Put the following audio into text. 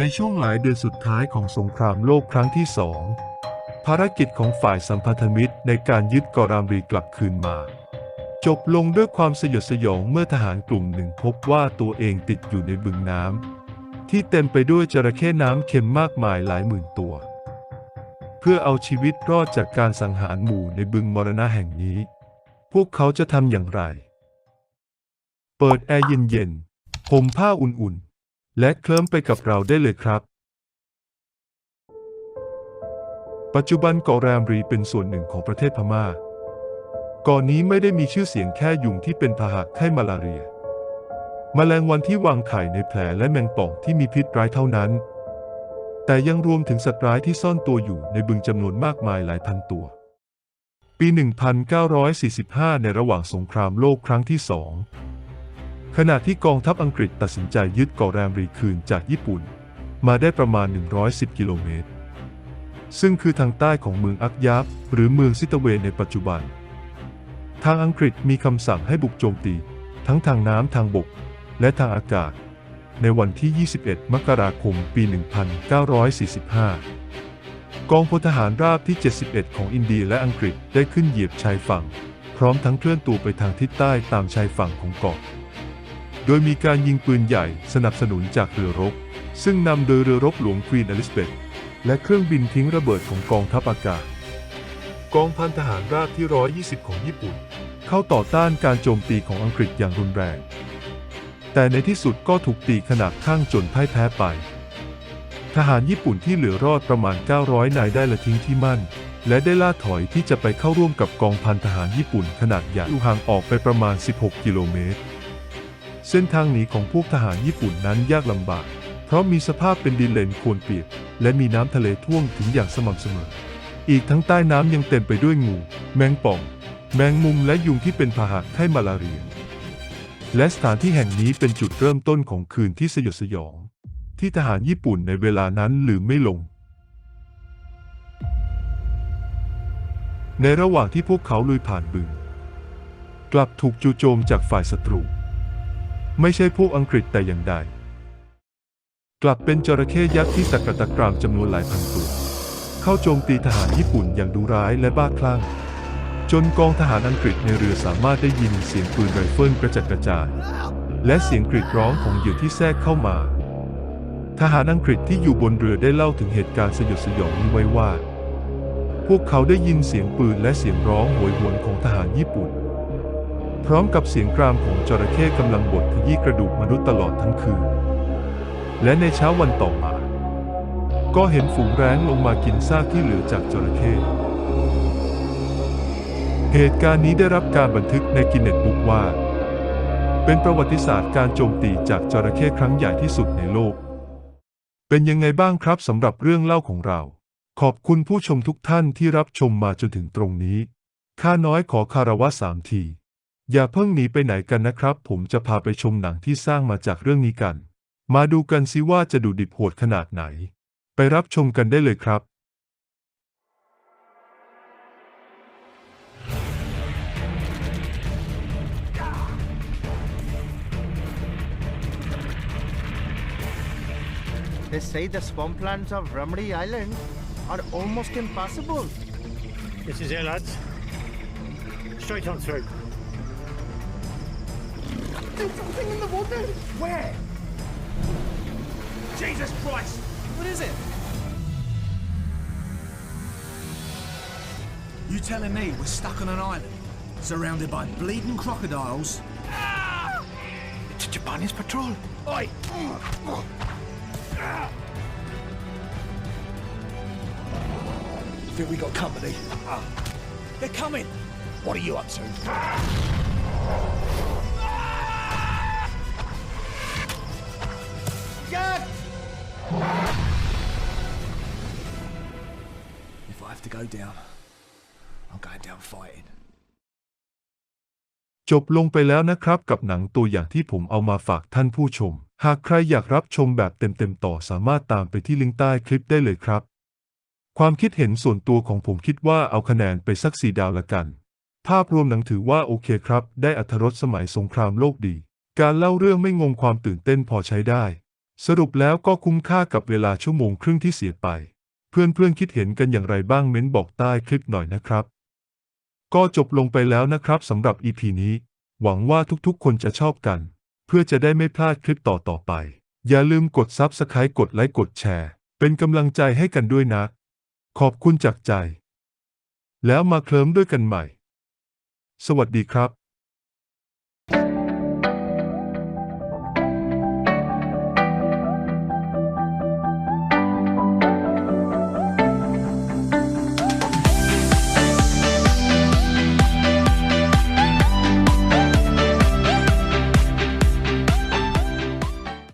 ในช่วงหลายเดือนสุดท้ายของสงครามโลกครั้งที่สองภารกิจของฝ่ายสัมพันธมิตรในการยึดกาะรามรีกลับคืนมา จบลงด้วยความสยดสยองเมื่อทหารกลุ่มหนึ่งพบว่าตัวเองติดอยู่ในบึงน้ำที่เต็มไปด้วยจระเข้น้ำเค็มมากมายหลายหมื่นตัว เพื่อเอาชีวิตรอดจากการสังหารหมู่ในบึงมรณะแห่งนี้ พวกเขาจะทำอย่างไร เปิดแอร์เย็นๆห่มผ้าอุ่นๆ และเคลิ้มไปกับเราได้เลยครับ ปัจจุบันเกาะแรมรีเป็นส่วนหนึ่งของประเทศพม่ากาะนี้ไม่ได้มีชื่อเสียงแค่ยุงที่เป็นพาหะไข้มาลาเรียแมลงวันที่วางไข่ในแผลและแมงป่องที่มีพิษร้ายเท่านั้น แต่ยังรวมถึงสัตว์ร้ายที่ซ่อนตัวอยู่ในบึงจำนวนมากมายหลายพันตัว ปี 1945 ในระหว่างสงครามโลกครั้งที่สอง ขณะที่กองทัพอังกฤษตัดสินใจยึดเกาะแรมรีคืนจากญี่ปุ่น มาได้ประมาณ 110 กิโลเมตร ซึ่งคือทางใต้ของเมืองอักยับหรือเมืองซิตเวในปัจจุบัน ทางอังกฤษมีคำสั่งให้บุกโจมตี ทั้งทางน้ำทางบก และทางอากาศ ในวันที่ 21 มกราคม ปี 1945 กองพลทหารราบที่ 71 ของอินเดียและอังกฤษได้ขึ้นเหยียบชายฝั่ง พร้อมทั้งเคลื่อนตัวไปทางทิศใต้ตามชายฝั่งของเกาะ โดยมีการยิงปืนใหญ่สนับสนุนจากเรือรบ ซึ่งนำโดยเรือรบหลวงควีนอลิซาเบธและเครื่องบินทิ้งระเบิดของกองทัพอากาศ กองพันทหารราบที่ 120 ของญี่ปุ่น เข้าต่อต้านการโจมตีของอังกฤษอย่างรุนแรง แต่ในที่สุดก็ถูกตีขนาดข้างจนพ่ายแพ้ไป ทหารญี่ปุ่นที่เหลือรอดประมาณ 900 นายได้ละทิ้งที่มั่น และได้ล่าถอยที่จะไปเข้าร่วมกับกองพันทหารญี่ปุ่นขนาดใหญ่อยู่ห่างออกไปประมาณ 16 กิโลเมตร เส้นทางหนีของพวกทหารญี่ปุ่นนั้นยากลำบาก เพราะมีสภาพเป็นดินเลนโคลนเปียก และมีน้ำทะเลท่วมถึงอย่างสม่ำเสมอ อีกทั้งใต้น้ำยังเต็มไปด้วยงู แมงป่อง แมงมุมและยุงที่เป็นพาหะไข้มาลาเรีย และสถานที่แห่งนี้เป็นจุดเริ่มต้นของคืนที่สยดสยอง ที่ทหารญี่ปุ่นในเวลานั้นลืมไม่ลง ในระหว่างที่พวกเขาลุยผ่านบึง กลับถูกจู่โจมจากฝ่ายศัตรู ไม่ใช่พวกอังกฤษแต่อย่างใด กลับเป็นจระเข้ยักษ์ที่ตะกระตะกรามจำนวนหลายพันตัว เข้าโจมตีทหารญี่ปุ่นอย่างดุร้ายและบ้าคลั่ง จนกองทหารอังกฤษในเรือสามารถได้ยินเสียงปืนไรเฟิลกระจัดกระจาย และเสียงกรีดร้องของเหยื่อที่แทรกเข้ามา ทหารอังกฤษที่อยู่บนเรือได้เล่าถึงเหตุการณ์สยดสยองนี้ไว้ว่าพวกเขาได้ยินเสียงปืนและเสียงร้องโหยหวนของทหารญี่ปุ่น พร้อมกับเสียงกรามของจระเข้กำลังบดขยี้กระดูกมนุษย์ตลอดทั้งคืน และในเช้าวันต่อมา ก็เห็นฝูงแร้งลงมากินซากที่เหลือจากจระเข้เหตุการณ์นี้ได้รับการบันทึกในกินเน็ตบุ๊กว่า เป็นประวัติศาสตร์การโจมตีจากจระเข้ครั้งใหญ่ที่สุดในโลก เป็นยังไงบ้างครับสำหรับเรื่องเล่าของเรา ขอบคุณผู้ชมทุกท่านที่รับชมมาจนถึงตรงนี้ ข้าน้อยขอคารวะสามที อย่าเพิ่งหนีไปไหนกันนะครับ ผมจะพาไปชมหนังที่สร้างมาจากเรื่องนี้กัน มาดูกันสิว่าจะดูดิบโหดขนาดไหน ไปรับชมกันได้เลยครับ They say the swamplands of Ramadi Island are almost impassable. This is it, lads. Straight on through. There's something in the water. Where? Jesus Christ! What is it? You telling me we're stuck on an island, surrounded by bleeding crocodiles? Ah! It's a Japanese patrol. Oi! I Think we got company? Ah. They're coming! What are you up to? Down, I'm going down fighting. จบลงไปแล้วนะครับกับหนังตัวอย่างที่ผมเอามาฝากท่านผู้ชม หากใครอยากรับชมแบบเต็มๆต่อสามารถตามไปที่ลิงก์ใต้คลิปได้เลยครับ ความคิดเห็นส่วนตัวของผมคิดว่าเอาคะแนนไปสักสีดาวละกัน ภาพรวมหนังถือว่าโอเคครับ ได้อัธรสสมัยสงครามโลกดี การเล่าเรื่องไม่งงความตื่นเต้นพอใช้ได้ สรุปแล้วก็คุ้มค่ากับเวลาชั่วโมงครึ่งที่เสียไป เพื่อนๆคิดเห็นกันอย่างไรบ้างเม้นบอกใต้คลิปหน่อยนะครับ ก็จบลงไปแล้วนะครับสำหรับ EP นี้ หวังว่าทุกๆ คนจะชอบกัน เพื่อจะได้ไม่พลาดคลิปต่อๆไป อย่าลืมกด Subscribe กดไลค์กดแชร์ เป็นกำลังใจให้กันด้วยนะ ขอบคุณจากใจ แล้วมาเคลิ้มด้วยกันใหม่ สวัสดีครับ